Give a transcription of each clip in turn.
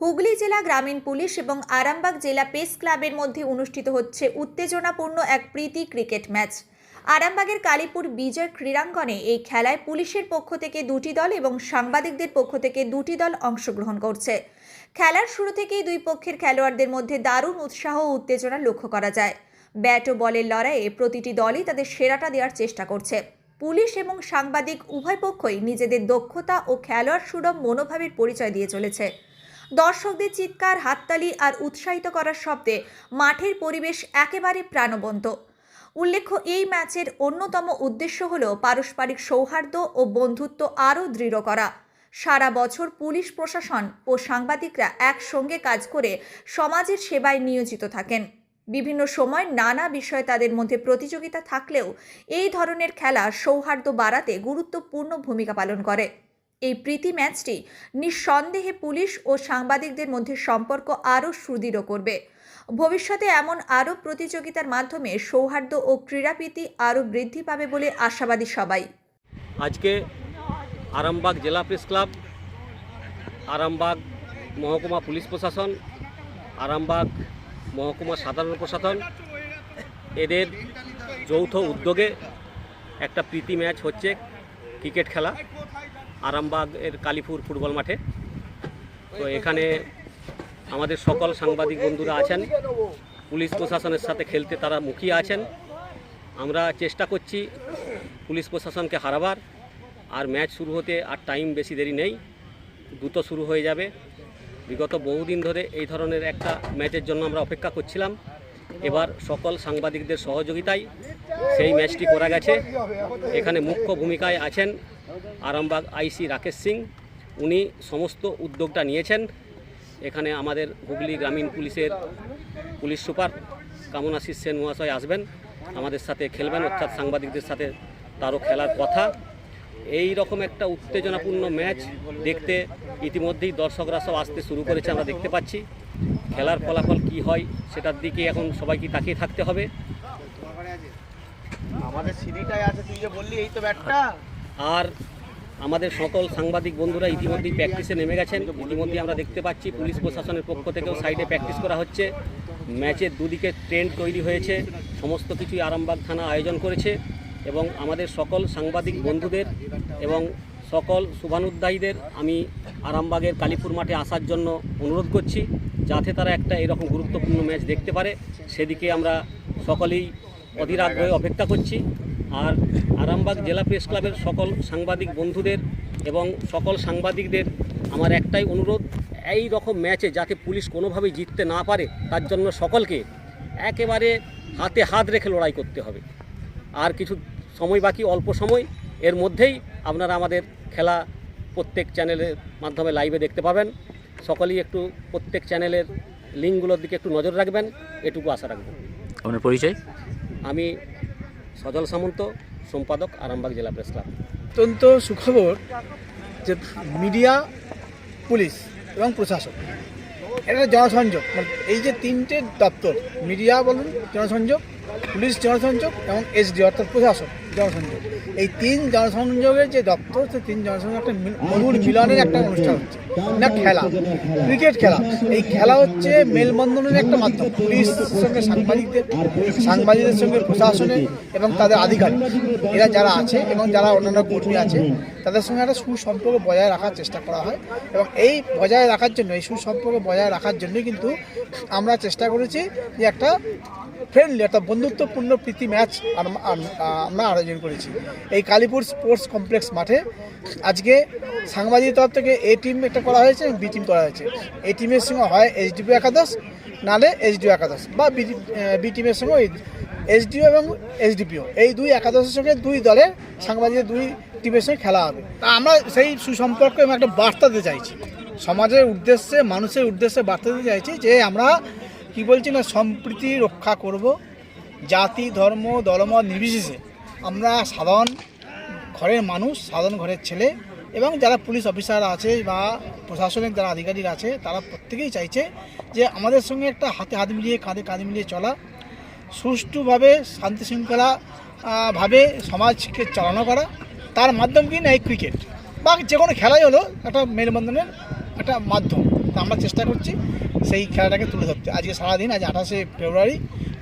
হুগলি জেলা গ্রামীণ পুলিশ এবং আরামবাগ জেলা পেস ক্লাবের মধ্যে অনুষ্ঠিত হচ্ছে উত্তেজনাপূর্ণ এক প্রীতি ক্রিকেট ম্যাচ। আরামবাগের কালীপুর বিজয় ক্রীড়াঙ্গনে এই খেলায় পুলিশের পক্ষ থেকে দুটি দল এবং সাংবাদিকদের পক্ষ থেকে দুটি দল অংশগ্রহণ করছে। খেলার শুরু থেকেই দুই পক্ষের খেলোয়াড়দের মধ্যে দারুণ উৎসাহ ও উত্তেজনা লক্ষ্য করা যায়। ব্যাট ও বলের লড়াইয়ে প্রতিটি দলই তাদের সেরাটা দেওয়ার চেষ্টা করছে। পুলিশ এবং সাংবাদিক উভয় পক্ষই নিজেদের দক্ষতা ও খেলোয়াড় সুলভ মনোভাবের পরিচয় দিয়ে চলেছে। দর্শকদের চিৎকার, হাততালি আর উৎসাহিত করার শব্দে মাঠের পরিবেশ একেবারে প্রাণবন্ত। উল্লেখ্য, এই ম্যাচের অন্যতম উদ্দেশ্য হল পারস্পরিক সৌহার্দ্য ও বন্ধুত্ব আরও দৃঢ় করা। সারা বছর পুলিশ প্রশাসন ও সাংবাদিকরা একসঙ্গে কাজ করে সমাজের সেবায় নিয়োজিত থাকেন। বিভিন্ন সময় নানা বিষয়ে তাদের মধ্যে প্রতিযোগিতা থাকলেও এই ধরনের খেলা সৌহার্দ্য বাড়াতে গুরুত্বপূর্ণ ভূমিকা পালন করে। এই প্রীতি ম্যাচটি নিঃসন্দেহে পুলিশ ও সাংবাদিকদের মধ্যে সম্পর্ক আরও সুদৃঢ় করবে। ভবিষ্যতে এমন আরও প্রতিযোগিতার মাধ্যমে সৌহার্দ্য ও ক্রীড়াপ্রীতি আরও বৃদ্ধি পাবে বলে আশাবাদী সবাই। আজকে আরামবাগ জেলা প্রেস ক্লাব, আরামবাগ মহকুমা পুলিশ প্রশাসন, আরামবাগ মহকুমা সাধারণ প্রশাসন, এদের যৌথ উদ্যোগে একটা প্রীতি ম্যাচ হচ্ছে ক্রিকেট খেলা। আরামবাগ এর কালীপুর ফুটবল মাঠে। তো এখানে আমাদের সকল সাংবাদিক বন্ধুরা আছেন। পুলিশ প্রশাসনের সাথে খেলতে তারা মুখিয়ে আছেন। আমরা চেষ্টা করছি পুলিশ প্রশাসনকে হারাবার। আর ম্যাচ শুরু হতে আর টাইম বেশি দেরি নেই। দ্রুত শুরু হয়ে যাবে। বিগত বহুদিন ধরে এই ধরনের একটা ম্যাচের জন্য আমরা অপেক্ষা করছিলাম। এবার সকল সাংবাদিকদের সহযোগিতায় সেই ম্যাচটি করা গেছে। এখানে মুখ্য ভূমিকায় আছেন আরামবাগ আইসি রাকেশ সিং, উনি সমস্ত উদ্যোগটা নিয়েছেন। এখানে আমাদের হুগলি গ্রামীণ পুলিশের পুলিশ সুপার কামনাশিস সেন মহাশয় আসবেন, আমাদের সাথে খেলবেন, অর্থাৎ সাংবাদিকদের সাথে তারও খেলার কথা। এই রকম একটা উত্তেজনাপূর্ণ ম্যাচ দেখতে ইতিমধ্যেই দর্শকরা সব আসতে শুরু করেছে, আমরা দেখতে পাচ্ছি। খেলার ফলাফল কি হয় সেটার দিকে এখন সবাইকে তাকিয়ে থাকতে হবে। আমাদের সিঁড়িটাই আছে, তুই যে বললি, এই তো ব্যাটটা। আর আমাদের সকল সাংবাদিক বন্ধুরা ইতিমধ্যেই প্র্যাকটিসে নেমে গেছেন। ইতিমধ্যেই আমরা দেখতে পাচ্ছি পুলিশ প্রশাসনের পক্ষ থেকেও সাইডে প্র্যাকটিস করা হচ্ছে। ম্যাচের দুদিকে ট্রেন্ড তৈরি হয়েছে। সমস্ত কিছুই আরামবাগ থানা আয়োজন করেছে এবং আমাদের সকল সাংবাদিক বন্ধুদের এবং সকল শুভানুদ্দায়ীদের আমি আরামবাগের কালীপুর মাঠে আসার জন্য অনুরোধ করছি, যাতে তারা একটা এরকম গুরুত্বপূর্ণ ম্যাচ দেখতে পারে। সেদিকে আমরা সকলেই অধীর আগ্রহে অপেক্ষা করছি। আর আরামবাগ জেলা প্রেস ক্লাবের সকল সাংবাদিক বন্ধুদের এবং সকল সাংবাদিকদের আমার একটাই অনুরোধ এই রকম ম্যাচে যাতে পুলিশ কোনোভাবেই জিততে না পারে তার জন্য সকলকে একেবারে হাতে হাত রেখে লড়াই করতে হবে। আর কিছু সময় বাকি অল্প সময় এর মধ্যেই আপনারা আমাদের খেলা প্রত্যেক চ্যানেলের মাধ্যমে লাইভে দেখতে পাবেন। সকলেই একটু প্রত্যেক চ্যানেলের লিঙ্কগুলোর দিকে একটু নজর রাখবেন এটুকু আশা রাখবেন আপনার পরিচয়? আমি সজল সামন্ত, সম্পাদক আরামবাগ জেলা প্রেস ক্লাব। অত্যন্ত সুখবর যে মিডিয়া, পুলিশ এবং প্রশাসক, এটা জনসংযোগ। মানে এই যে তিনটে দপ্তর, মিডিয়া বলুন জনসংযোগ, পুলিশ জনসংযোগ এবং এসডি, অর্থাৎ প্রশাসক জনসংযোগ। এই তিন জনসংযোগের যে দপ্তর, সেই তিন জনসংযোগ একটা মূল মিলনের একটা অনুষ্ঠান হচ্ছে। না, খেলা। ক্রিকেট খেলা। এই খেলা হচ্ছে মেলবন্ধনের একটা মাধ্যম। পুলিশের সঙ্গে সাংবাদিকদের সাংবাদিকদের সঙ্গে প্রশাসনের এবং তাদের আধিকারিক। এরা যারা আছে এবং যারা অন্যান্য কর্মী আছে তাদের সঙ্গে একটা সুসম্পর্ক বজায় রাখার চেষ্টা করা হয় এবং এই বজায় রাখার জন্য, এই সুসম্পর্ক বজায় রাখার জন্যই কিন্তু আমরা চেষ্টা করেছি যে একটা ফ্রেন্ডলি একটা বন্ধুত্বপূর্ণ প্রীতি ম্যাচ আম- আম- আমরা আয়োজন করেছি। এই কালীপুর স্পোর্টস কমপ্লেক্স মাঠে আজকে সাংবাদিক তরফ থেকে এ টিম একটা করা হয়েছে এবং বি টিম করা হয়েছে। এই টিমের সঙ্গে হয় এইচডিপি একাদশ নালে এইচডিও একাদশ বা বি টিমের সঙ্গে এইচডিও এবং এইচডিপিও এই দুই একাদশের সঙ্গে দুই দলের সাংবাদিকের দুই সঙ্গে খেলা হবে। তা আমরা সেই সুসম্পর্ক এবং একটা বার্তা দিতে চাইছি। সমাজের উদ্দেশ্যে, মানুষের উদ্দেশ্যে বার্তা দিতে চাইছি যে আমরা কি বলছি না, সম্প্রীতি রক্ষা করব। জাতি, ধর্ম, দলমত নির্বিশেষে আমরা সাধারণ ঘরের মানুষ, সাধারণ ঘরের ছেলে এবং যারা পুলিশ অফিসার আছে বা প্রশাসনিক যারা আধিকারিক আছে, তারা প্রত্যেকেই চাইছে যে আমাদের সঙ্গে একটা হাতে হাত মিলিয়ে, কাঁধে কাঁধে মিলিয়ে চলা, সুষ্ঠুভাবে শান্তি শৃঙ্খলা ভাবে সমাজকে চালনা করা। তার মাধ্যম কি না, এই ক্রিকেট বা যে কোনো খেলাই হলো, একটা মেলবন্ধনের একটা মাধ্যম। তা আমরা চেষ্টা করছি সেই খেলাটাকে তুলে ধরতে। আজকে সারাদিন, আজ আঠাশে ফেব্রুয়ারি,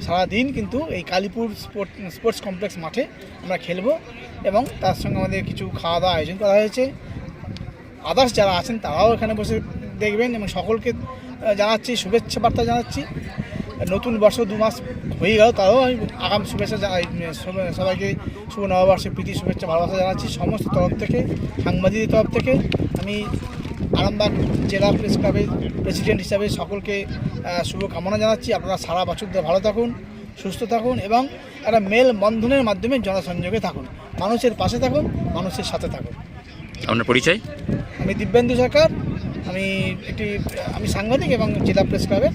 সারাদিন কিন্তু এই কালীপুর স্পোর্ট, স্পোর্টস কমপ্লেক্স মাঠে আমরা খেলব এবং তার সঙ্গে আমাদের কিছু খাওয়া দাওয়া আয়োজন করা হয়েছে। আদার্স যারা আছেন, তারাও এখানে বসে দেখবেন এবং সকলকে জানাচ্ছি, শুভেচ্ছা বার্তা জানাচ্ছি। নতুন বর্ষ দু মাস হয়ে গেল তাও আমি আগাম শুভেচ্ছা জানাই সবাইকে শুভ নববর্ষের প্রীতি শুভেচ্ছা ভালোবাসা জানাচ্ছি সমস্ত তরফ থেকে সাংবাদিকদের তরফ থেকে। আমি আরামবাগ জেলা প্রেস ক্লাবের প্রেসিডেন্ট হিসাবে সকলকে শুভকামনা জানাচ্ছি। আপনারা সারা বছর ধরে ভালো থাকুন সুস্থ থাকুন এবং একটা মেল বন্ধনের মাধ্যমে জনসংযোগে থাকুন। মানুষের পাশে থাকুন মানুষের সাথে থাকুন। আপনার পরিচয়? আমি দিব্যেন্দু সরকার। আমি একটি আমি সাংবাদিক এবং জেলা প্রেস ক্লাবের